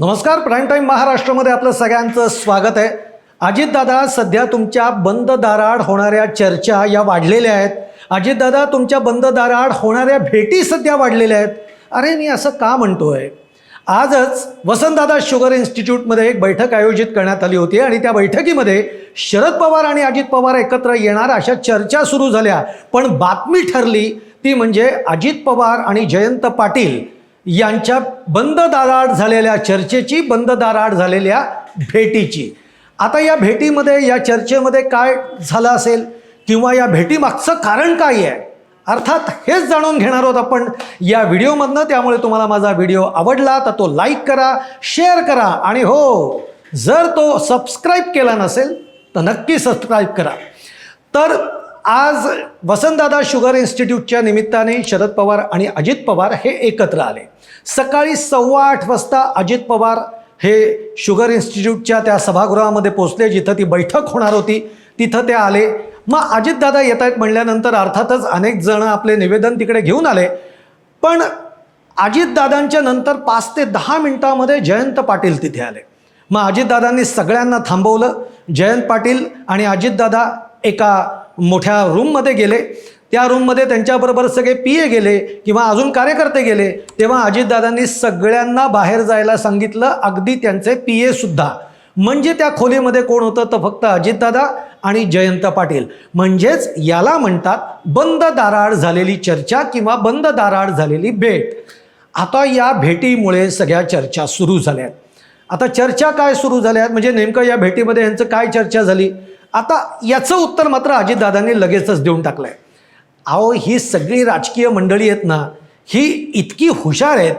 नमस्कार prime time महाराष्ट्रामध्ये आपलं सगळ्यांचं स्वागत आहे. अजितदादा सध्या तुमच्या बंद दाराआड होणाऱ्या चर्चा या वाढलेल्या आहेत. अजितदादा तुमच्या बंद दाराआड होणाऱ्या भेटी सध्या वाढलेल्या आहेत. अरे मी असं का म्हणतोय? आजच वसंतदादा शुगर इन्स्टिट्यूटमध्ये एक बैठक आयोजित करण्यात आली होती आणि त्या बैठकीमध्ये शरद पवार आणि अजित पवार एकत्र येणार अशा चर्चा सुरू झाल्या. पण बातमी ठरली ती म्हणजे अजित पवार आणि जयंत पाटील यांच्या बंद दाराआड झालेल्या चर्चेची बंद दाराआड झालेल्या भेटीची. आता या भेटीमध्ये या चर्चेमध्ये काय झालं असेल किंवा या भेटीमागचं कारण काय आहे? अर्थात हेच जाणून घेणार आहोत आपण या व्हिडिओमधनं. त्यामुळे तुम्हाला माझा व्हिडिओ आवडला तर तो लाईक करा शेअर करा आणि हो जर तो सबस्क्राईब केला नसेल तर नक्की सबस्क्राईब करा. तर आज वसंतदादा शुगर इन्स्टिट्यूटच्या निमित्ताने शरद पवार आणि अजित पवार हे एकत्र आले. सकाळी सव्वा आठ वाजता अजित पवार हे शुगर इन्स्टिट्यूटच्या त्या सभागृहामध्ये पोचले जिथं ती बैठक होणार होती तिथं ते आले. मग अजितदादा येत आहेत म्हणल्यानंतर अर्थातच अनेक जण आपले निवेदन तिकडे घेऊन आले. पण अजितदादांच्या नंतर पाच ते दहा मिनिटामध्ये जयंत पाटील तिथे आले. मग अजितदादांनी सगळ्यांना थांबवलं. जयंत पाटील आणि अजितदादा एका मोठ्या रूममध्ये गेले. त्या रूममध्ये त्यांच्याबरोबर सगळे पी ए गेले किंवा अजून कार्यकर्ते गेले. तेव्हा अजितदादांनी सगळ्यांना बाहेर जायला सांगितलं. अगदी त्यांचे पी म्हणजे त्या खोलीमध्ये कोण होतं? तर फक्त अजितदादा आणि जयंत पाटील. म्हणजेच याला म्हणतात बंद दाराआड झालेली चर्चा किंवा बंद दाराआड झालेली भेट. आता या भेटीमुळे सगळ्या चर्चा सुरू झाल्या. आहेत आता चर्चा काय सुरू झाल्या? आहेत म्हणजे नेमकं या भेटीमध्ये यांचं काय चर्चा झाली? आता याचं उत्तर मात्र अजितदादांनी लगेचच देऊन टाकलं आहे अहो ही सगळी राजकीय मंडळी आहेत ना ही इतकी हुशार आहेत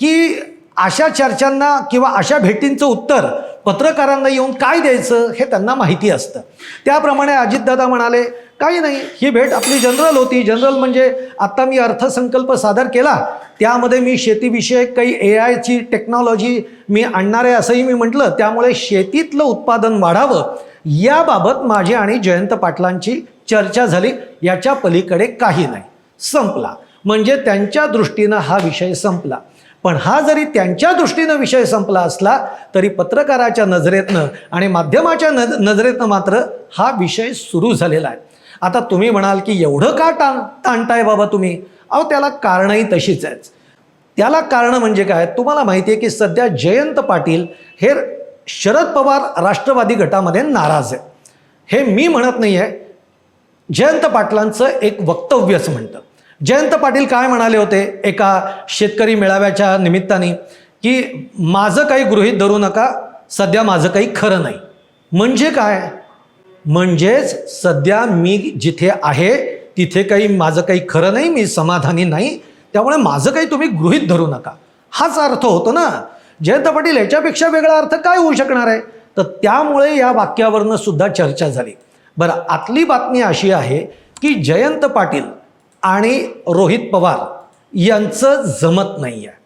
की अशा चर्चांना किंवा अशा भेटींचं उत्तर पत्रकारांना येऊन काय द्यायचं हे त्यांना माहिती असतं. त्याप्रमाणे अजितदादा म्हणाले काही नाही ही भेट आपली जनरल होती. जनरल म्हणजे आत्ता मी अर्थसंकल्प सादर केला. त्यामध्ये मी शेतीविषयक काही ए आयची टेक्नॉलॉजी मी आणणार आहे असंही मी म्हटलं. त्यामुळे शेतीतलं उत्पादन वाढावं. याबाबत माझी आणि जयंत पाटलांची चर्चा झाली. याच्या पलीकडे काही नाही. संपला. म्हणजे त्यांच्या दृष्टीनं हा विषय संपला. पण हा जरी त्यांच्या दृष्टीनं विषय संपला असला तरी पत्रकाराच्या नजरेतनं आणि माध्यमाच्या नज नजरेतनं मात्र हा विषय सुरू झालेला आहे. आता तुम्ही म्हणाल की एवढं का टाण ताणताय बाबा तुम्ही? अहो त्याला कारणही तशीच आहेत. त्याला कारण म्हणजे काय? तुम्हाला माहिती आहे की सध्या जयंत पाटील हे शरद पवार राष्ट्रवादी गटामध्ये नाराज आहे. हे मी म्हणत नाही आहे जयंत पाटलांचं एक वक्तव्यच म्हणतं. जयंत पाटील काय म्हणाले होते? एका शेतकरी मेळाव्याच्या निमित्ताने की माझं काही गृहीत धरू नका सध्या माझं काही खरं नाही. म्हणजे काय? म्हणजेच सध्या मी जिथे आहे तिथे काही माझं काही खरं नाही मी समाधानी नाही त्यामुळे माझं काही तुम्ही गृहीत धरू नका. हाच अर्थ होतो ना. जयंत पाटील याच्यापेक्षा वेगळा अर्थ काय होऊ शकणार आहे? तर त्यामुळे या वाक्यावरनं सुद्धा चर्चा झाली. बरं आतली बातमी अशी आहे की जयंत पाटील आणि रोहित पवार यांचं जमत नाही आहे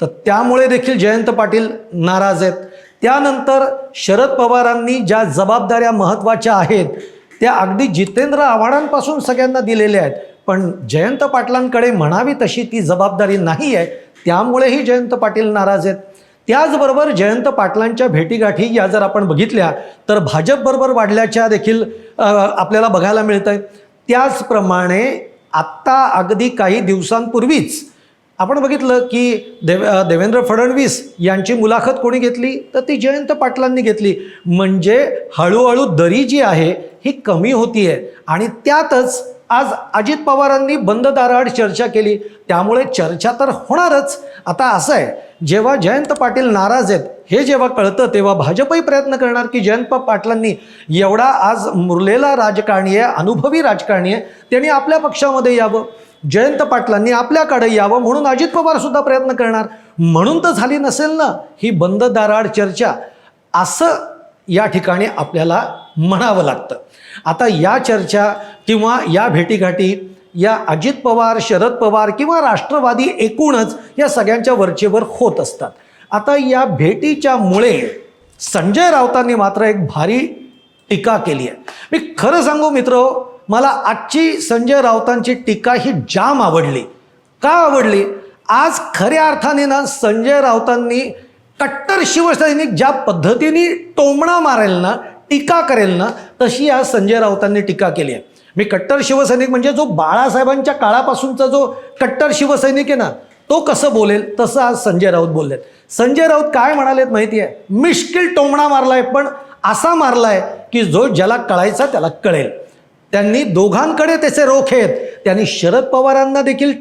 तर त्यामुळे देखील जयंत पाटील नाराज आहेत. त्यानंतर शरद पवारांनी ज्या जबाबदाऱ्या महत्त्वाच्या आहेत त्या अगदी जितेंद्र आव्हाडांपासून सगळ्यांना दिलेल्या आहेत. पण जयंत पाटलांकडे म्हणावी तशी ती जबाबदारी नाही आहे त्यामुळेही जयंत पाटील नाराज आहेत. त्याचबरोबर जयंत पाटलांच्या भेटीगाठी या जर आपण बघितल्या तर भाजपबरोबर वाढल्याच्या देखील आपल्याला बघायला मिळत आहे त्याचप्रमाणे आत्ता अगदी काही दिवसांपूर्वीच आपण बघितलं की देव देवेंद्र फडणवीस यांची मुलाखत कोणी घेतली? तर ती जयंत पाटलांनी घेतली. म्हणजे हळूहळू दरी जी आहे ही कमी होती आहे आणि त्यातच आज अजित पवारांनी बंद दाराआड चर्चा केली. त्यामुळे चर्चा तर होणारच. आता असं आहे जेव्हा जयंत पाटील नाराज आहेत हे जेव्हा कळतं तेव्हा भाजपही प्रयत्न करणार की जयंत पाटलांनी एवढा आज मुरलेला राजकारणी आहे अनुभवी राजकारणी आहे त्यांनी आपल्या पक्षामध्ये यावं. जयंत पाटलांनी आपल्याकडे यावं म्हणून अजित पवार सुद्धा प्रयत्न करणार. म्हणून तर झाली नसेल ना ही बंद दाराआड चर्चा. असं या ठिकाणी आपल्याला म्हणावं लागतं. आता या चर्चा किंवा या भेटीगाठी या अजित पवार शरद पवार किंवा राष्ट्रवादी एकूणच या सगळ्यांच्या वरचेवर होत असतात. आता या भेटीच्या मुळे संजय राऊतांनी मात्र एक भारी टीका केली आहे. मी खरं सांगू मित्र मला आजची संजय राऊतांची टीका ही जाम आवडली. का आवडली? आज खऱ्या अर्थाने ना संजय राऊतांनी कट्टर शिवसैनिक ज्या पद्धतीने टोमणा मारेल ना टीका करेल ना तशी आज संजय राऊतांनी टीका केली आहे. मी कट्टर शिवसैनिक म्हणजे जो बाळासाहेबांच्या काळापासूनचा जो कट्टर शिवसैनिक आहे ना तो कसं बोलेल तसं आज संजय राऊत बोललेत. संजय राऊत काय म्हणालेत माहिती आहे? मिश्किल टोमणा मारलाय पण असा मारलाय की जो ज्याला कळायचा त्याला कळेल. त्यांनी दोघांकडे त्याचे रोख आहेत. त्यांनी शरद पवारांना देखील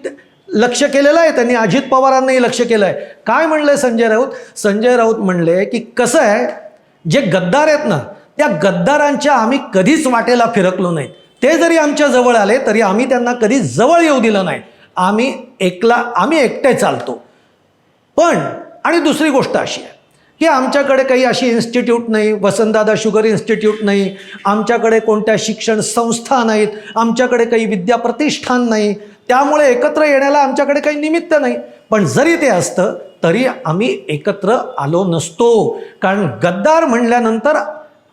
लक्ष केलेलं आहे. त्यांनी अजित पवारांनाही लक्ष केलं आहे. काय म्हणलंय संजय राऊत? संजय राऊत म्हणले की कसं आहे जे गद्दार आहेत ना त्या गद्दारांच्या आम्ही कधीच वाटेला फिरकलो नाही. ते जरी आमच्या जवळ आले तरी आम्ही त्यांना कधी जवळ येऊ दिलं नाही. आम्ही एकला आम्ही एकटे चालतो. पण आणि दुसरी गोष्ट अशी आहे. की आमच्याकडे काही अशी इन्स्टिट्यूट नाही वसंतदादा शुगर इन्स्टिट्यूट नाही आमच्याकडे कोणत्या शिक्षण संस्था नाहीत आमच्याकडे काही विद्याप्रतिष्ठान नाही त्यामुळे एकत्र येण्याला आमच्याकडे काही निमित्त नाही. पण जरी ते असतं तरी आम्ही एकत्र आलो नसतो. कारण गद्दार म्हणल्यानंतर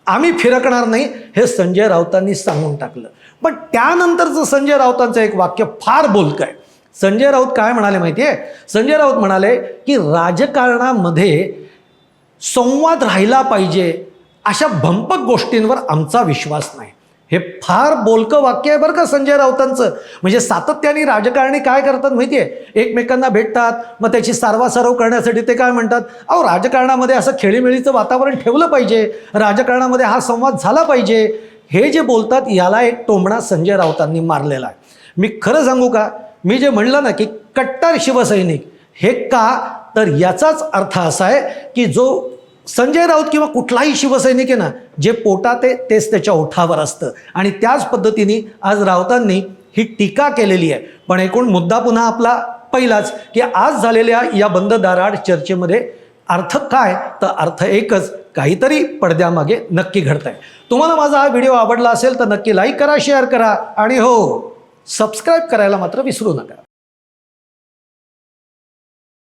आम्ही फिरकणार नाही हे संजय राऊतांनी सांगून टाकलं. पण त्यानंतरचं संजय राऊतांचं एक वाक्य फार बोलकं आहे. संजय राऊत काय म्हणाले माहिती आहे संजय राऊत म्हणाले की राजकारणामध्ये संवाद राहिला पाहिजे अशा भंपक गोष्टींवर आमचा विश्वास नाही. हे फार बोलकं वाक्य आहे बरं का संजय राऊतांचं. म्हणजे सातत्याने राजकारणी काय करतात माहिती आहे एकमेकांना भेटतात मग त्याची सारवासारव करण्यासाठी ते काय म्हणतात? अहो राजकारणामध्ये असं खेळीमेळीचं वातावरण ठेवलं पाहिजे. राजकारणामध्ये हा संवाद झाला पाहिजे. हे जे बोलतात याला एक टोमणा संजय राऊतांनी मारलेला आहे. मी खरं सांगू का? मी जे म्हणलं ना की कट्टर शिवसैनिक हे का तर याचाच अर्थ असा आहे की जो संजय राऊत किंवा कुठलाही शिवसैनिक आहे ना जे पोटात आहे तेच त्याच्या ओठावर असतं. आणि त्याच पद्धतीने आज राऊतांनी ही टीका केलेली आहे. पण एकूण मुद्दा पुन्हा आपला पहिलाच की आज झालेल्या या बंद दाराड चर्चेमध्ये अर्थ काय? तर अर्थ एकच काहीतरी पडद्यामागे नक्की घडत आहे तुम्हाला माझा हा व्हिडिओ आवडला असेल तर नक्की लाईक करा शेअर करा आणि हो सबस्क्राईब करायला मात्र विसरू नका.